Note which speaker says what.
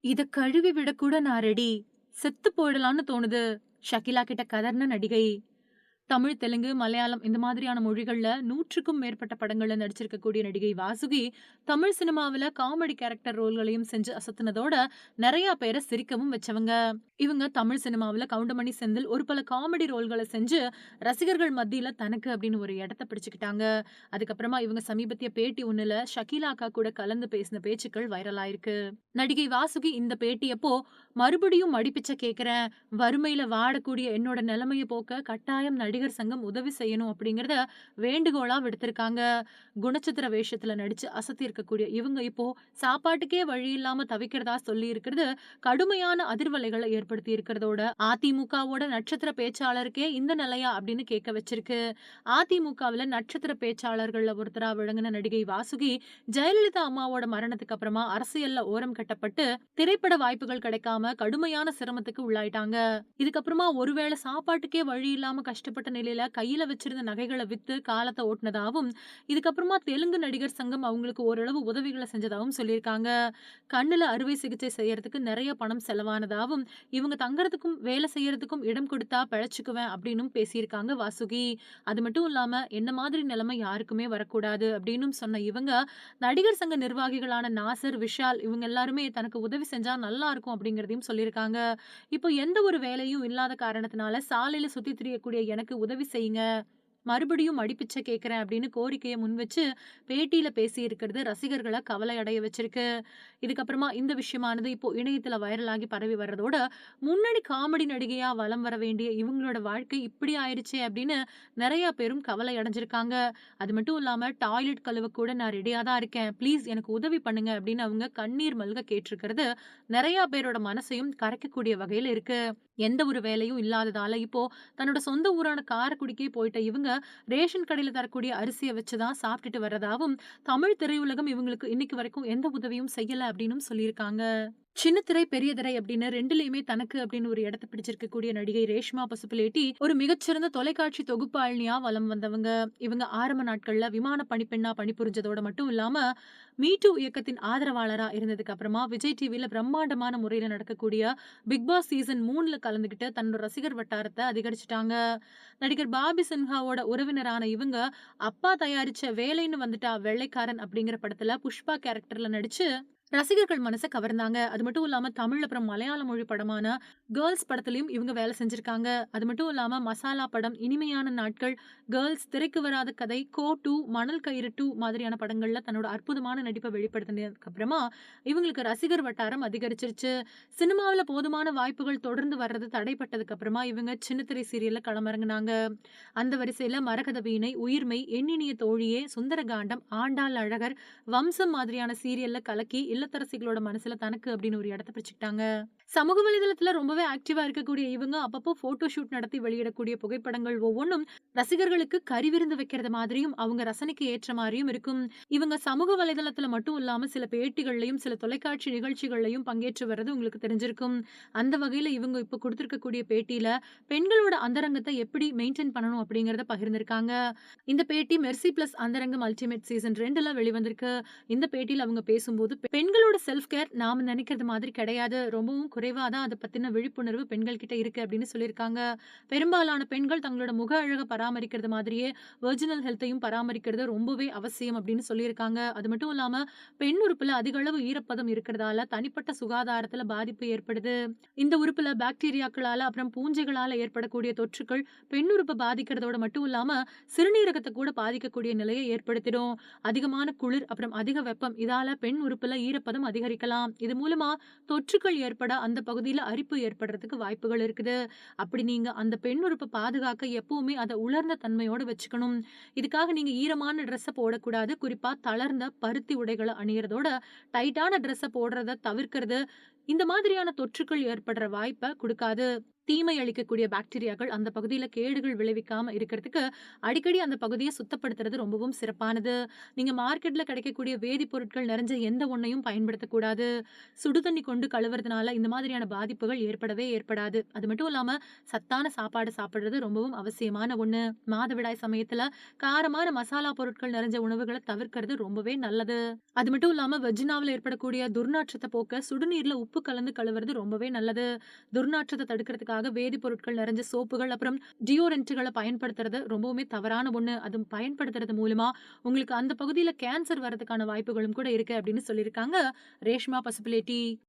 Speaker 1: இத கழுவி விட கூட நான் ரெடி. செத்து போயிடலாம்னு தோணுது. ஷகிலா கிட்ட கதர்ன நடிகை. தமிழ், தெலுங்கு, மலையாளம் இந்த மாதிரியான மொழிகள்ல 100க்கும் மேற்பட்ட படங்கள்ல நடிச்சிருக்கக்கூடிய நடிகை வாசுகி, தமிழ் சினிமாவுல காமெடி கேரக்டர் ரோல்களையும் செஞ்சு அசத்துனதோட, நிறைய பேரை சிரிக்கவும் வச்சவங்க. இவங்க தமிழ் சினிமாவுல கவுண்டமணி செந்தில் ஒரு பல காமெடி ரோல்களை செஞ்சு, ரசிகர்கள் மத்தியில தனக்கு அப்படின்னு ஒரு இடத்த பிடிச்சுக்கிட்டாங்க. அதுக்கப்புறமா இவங்க சமீபத்திய பேட்டி ஒண்ணுல ஷகிலா அக்கா கூட கலந்து பேசின பேச்சுக்கள் வைரல் ஆயிருக்கு. நடிகை வாசுகி இந்த பேட்டியப்போ, "மறுபடியும் மடிப்பிச்ச கேட்குறேன் வறுமையில வாடக்கூடிய என்னோட நிலைமையை போக்க கட்டாயம் நடிகர் சங்கம் உதவி செய்யணும்" அப்படிங்கிறத வேண்டுகோளா விடுத்திருக்காங்க. குணச்சித்திர வேஷத்துல நடிச்சு அசத்தியிருக்கக்கூடிய இவங்க இப்போ சாப்பாட்டுக்கே வழி இல்லாம தவிக்கிறதா சொல்லி இருக்கிறது கடுமையான அதிர்வலைகளை ஏற்படுத்தி இருக்கிறதோட, அதிமுகவோட நட்சத்திர பேச்சாளருக்கே இந்த நிலையா அப்படின்னு கேட்க வச்சிருக்கு. அதிமுகவில் நட்சத்திர பேச்சாளர்களில் ஒருத்தராக விளங்கின நடிகை வாசுகி, ஜெயலலிதா அம்மாவோட மரணத்துக்கு அப்புறமா அரசியல்ல ஓரம் கட்டப்பட்டு, திரைப்பட வாய்ப்புகள் கிடைக்காம கடுமையான சிரமத்துக்கு உள்ளாயிட்டாங்க. இதுக்கப்புறமா ஒருவேளை சாப்பாட்டுக்கே வழி இல்லாம கஷ்டப்பட்ட நிலையில கையில வச்சிருந்த நகைகளை வித்து காலத்தை ஓட்டினதாகவும் இதுக்கப்புறமா தெலுங்கு நடிகர் சங்கம் அவங்களுக்கு ஓரளவு உதவிகளை செஞ்சதாகவும் சொல்லியிருக்காங்க. கண்ணுல அறுவை சிகிச்சை செய்யறதுக்கு நிறைய பணம் செலவானதாகவும் இவங்க தங்கறதுக்கும், வேலை செய்யறதுக்கும் இடம் கொடுத்தா பிழைச்சுக்குவேன் அப்படின்னு பேசியிருக்காங்க வாசுகி. அது மட்டும் இல்லாம, "என்ன மாதிரி நிலைமை யாருக்குமே வரக்கூடாது" அப்படின்னு சொன்ன இவங்க, நடிகர் சங்க நிர்வாகிகளான நாசர், விஷால் இவங்க எல்லாருமே தனக்கு உதவி செஞ்சா நல்லா இருக்கும் அப்படிங்கிறதையும் சொல்லியிருக்காங்க. இப்போ எந்த ஒரு வேலையும் இல்லாத காரணத்தினால சாலையில சுத்தி திரியக்கூடிய எனக்கு உதவி செய்யுங்க. மறுபடியும் மடிப்பிச்சை கேட்கறேன் அப்படின்னு கோரிக்கையை முன் வச்சு பேட்டியில பேசியிருக்கிறது ரசிகர்களை கவலை அடைய வச்சிருக்கு. இதுக்கப்புறமா இந்த விஷயமானது இப்போ இணையத்துல வைரலாகி பரவி வர்றதோட, முன்னணி காமெடி நடிகையா வலம் வர வேண்டிய இவங்களோட வாழ்க்கை இப்படி ஆயிடுச்சே அப்படின்னு நிறைய பேரும் கவலை அடைஞ்சிருக்காங்க. அது மட்டும் இல்லாம, "டாய்லெட் கழுவ கூட நான் ரெடியா தான் இருக்கேன். ப்ளீஸ் எனக்கு உதவி பண்ணுங்க" அப்படின்னு அவங்க கண்ணீர் மல்க கேட்டிருக்கிறது, நிறைய பேரோட மனசையும் கரைக்கக்கூடிய வகையில இருக்கு. எந்த ஒரு வேலையும் இல்லாததால இப்போ தன்னோட சொந்த ஊரான காரைக்குடிக்கே போயிட்ட இவங்க, ரேஷன் கடையில் தரக்கூடிய அரிசியை வச்சு தான் சாப்பிட்டுட்டு வர்றதாகவும் தமிழ் திரையுலகம் இவங்களுக்கு இன்னைக்கு வரைக்கும் எந்த உதவியும் செய்யல அப்படின்னு சொல்லியிருக்காங்க. சின்ன திரை, பெரிய திரை அப்படின்னு ரெண்டுலயுமே தனக்கு அப்படின்னு ஒரு இடத்த பிடிச்சிருக்கக்கூடிய நடிகை ரேஷ்மா பசுபிலேட்டி ஒரு மிகச்சிறந்த தொலைக்காட்சி தொகுப்பாளினியா வலம் வந்தவங்க. இவங்க ஆரம்ப நாட்கள்ல விமான பணிப்பெண்ணா பணிபுரிஞ்சதோட மட்டும் இல்லாம, மீ டூ இயக்கத்தின் ஆதரவாளரா இருந்ததுக்கு அப்புறமா, விஜய் டிவில பிரம்மாண்டமான முறையில நடக்கக்கூடிய பிக் பாஸ் சீசன் மூணுல கலந்துகிட்டு தன்னோட ரசிகர் வட்டாரத்தை அதிகரிச்சுட்டாங்க. நடிகர் பாபி சின்ஹாவோட உறவினரான இவங்க, அப்பா தயாரிச்ச "வேலைன்னு வந்துட்டா வெள்ளைக்காரன்" அப்படிங்கிற படத்துல புஷ்பா கேரக்டர்ல நடிச்சு, ரசிகர்கள் மனசை கவர்ந்தாங்க. அது மட்டும் இல்லாம தமிழ் அப்புறம் மலையாள மொழி படமான கேர்ள்ஸ் படத்துலயும் இவங்க வேலை செஞ்சிருக்காங்க. அது மட்டும் இல்லாம மசாலா படம், இனிமையான நாட்கள், கேர்ள்ஸ், திரைக்கு வராத கதை, கோ டூ மணல் கயிறு டூ மாதிரியான படங்கள்ல தன்னோட அற்புதமான நடிப்பை வெளிப்படுத்தினதுக்கு அப்புறமா, இவங்களுக்கு ரசிகர் வட்டாரம் அதிகரிச்சிருச்சு. சினிமாவுல போதுமான வாய்ப்புகள் தொடர்ந்து வர்றது தடைப்பட்டதுக்கு அப்புறமா இவங்க சின்னத்திரை சீரியல்ல களமிறங்கினாங்க அந்த வரிசையில மரகத வீணை, உயிர்மெய், எண்ணினிய தோழியே, சுந்தரகாண்டம், ஆண்டாள் அழகர், வம்சம் மாதிரியான சீரியல்ல கலக்கி இல்லத்தரசிகளோட மனசுல தனக்கு அப்படின்னு ஒரு இடத்த பிரிச்சுக்கிட்டாங்க சமூக வலைதளத்துல ரொம்பவே ஆக்டிவா இருக்கக்கூடிய இவங்க, அப்பப்போ போட்டோ ஷூட் நடத்தி வெளியிடக்கூடிய புகைப்படங்கள் ஒவ்வொன்றும் ரசிகர்களுக்கு கறிவிருந்து வைக்கிறது மாதிரியும், அவங்க ரசனைக்கு ஏற்ற மாதிரியும் இருக்கும். இவங்க சமூக வலைதளத்துல மட்டும் இல்லாம சில பேட்டிகள்லயும், சில தொலைக்காட்சி நிகழ்ச்சிகள்லையும் பங்கேற்று வர்றது உங்களுக்கு தெரிஞ்சிருக்கும். அந்த வகையில இவங்க இப்ப குடுத்திருக்கக்கூடிய பேட்டியில, பெண்களோட அந்தரங்கத்தை எப்படி மெயின்டைன் பண்ணணும் அப்படிங்கறத பகிர்ந்திருக்காங்க. இந்த பேட்டி மெர்சி பிளஸ் அந்தரங்கம் அல்டிமேட் சீசன் ரெண்டுல வெளிவந்திருக்கு. இந்த பேட்டியில அவங்க பேசும்போது, "பெண்களோட செல்ஃப் கேர் நாம நினைக்கிறது மாதிரி கிடையாது. ரொம்பவும் குறைவாக தான் அதை பற்றின விழிப்புணர்வு பெண்கள் கிட்ட இருக்குது அப்படின்னு சொல்லியிருக்காங்க. பெரும்பாலான பெண்கள் தங்களோட முக அழகை பராமரிக்கிறது மாதிரியே, வெர்ஜினல் ஹெல்த்தையும் பராமரிக்கிறது ரொம்பவே அவசியம் அப்படின்னு சொல்லியிருக்காங்க. அது மட்டும் இல்லாமல் பெண் உறுப்பில் அதிக அளவு ஈரப்பதம் இருக்கிறதால தனிப்பட்ட சுகாதாரத்தில் பாதிப்பு ஏற்படுது. இந்த உறுப்பில் பாக்டீரியாக்களால் அப்புறம் பூஞ்சைகளால் ஏற்படக்கூடிய தொற்றுக்கள், பெண் உறுப்பை பாதிக்கிறதோட மட்டும் இல்லாமல் சிறுநீரகத்தை கூட பாதிக்கக்கூடிய நிலையை ஏற்படுத்திடும். அதிகமான குளிர் அப்புறம் அதிக வெப்பம் இதால பெண் உறுப்புல ஈரப்பதம் அதிகரிக்கலாம். இது மூலமா தொற்றுக்கள் ஏற்பட அந்த பகுதியில் அரிப்பு ஏற்படுறதுக்கு வாய்ப்புகள் இருக்குது. அப்படி நீங்கள் அந்த பெண் உறுப்பை பாதுகாக்க எப்பவுமே அத உலர்ந்த தன்மையோட வச்சுக்கணும். இதுக்காக நீங்க ஈரமான ட்ரெஸ்ஸை போடக்கூடாது. குறிப்பா தளர்ந்த பருத்தி உடைகளை அணியிறதோட டைட்டான ட்ரெஸ்ஸை போடுறத தவிர்க்கிறது, இந்த மாதிரியான தொற்றுக்கள் ஏற்படுற வாய்ப்பை கொடுக்காது தீமை அளிக்கக்கூடிய பாக்டீரியாக்கள் அந்த பகுதியில கேடுகள் விளைவிக்காம இருக்கிறதுக்கு அடிக்கடி அந்த பகுதிய சுத்தப்படுத்துறது ரொம்பவும் சிறப்பானது. நீங்க மார்க்கெட்ல கிடைக்கக்கூடிய வேதிப்பொருட்கள் நிறைஞ்ச எந்த ஒண்ணையும் பயன்படுத்தக்கூடாது. சுடு தண்ணி கொண்டு கழுவுறதுனால இந்த மாதிரியான பாதிப்புகள் ஏற்படவே ஏற்படாது. அது மட்டும் இல்லாம சத்தான சாப்பாடு சாப்பிடுறது ரொம்பவும் அவசியமான ஒண்ணு. மாதவிடாய் சமயத்துல காரமான மசாலா பொருட்கள் நிறைஞ்ச உணவுகளை தவிர்க்கிறது ரொம்பவே நல்லது. அது மட்டும் இல்லாம வெஜினாவில் ஏற்படக்கூடிய துர்நாற்றத்தை போக்க சுடுநீர்ல உப்பு கலந்து கழுவுறது ரொம்பவே நல்லது. துர்நாற்றத்தை தடுக்கிறதுக்காக வேதிப்பொருட்கள் நிறைஞ்ச சோப்புகள், அப்புறம் டியோரண்ட்டுகளை பயன்படுத்துறது ரொம்பவுமே தவறான ஒண்ணு. அது பயன்படுத்துறது மூலமா உங்களுக்கு அந்த பகுதியில கேன்சர் வரதுக்கான வாய்ப்புகளும் கூட இருக்கு அப்படின்னு சொல்லியிருக்காங்க ரேஷ்மா பசிபிலிட்டி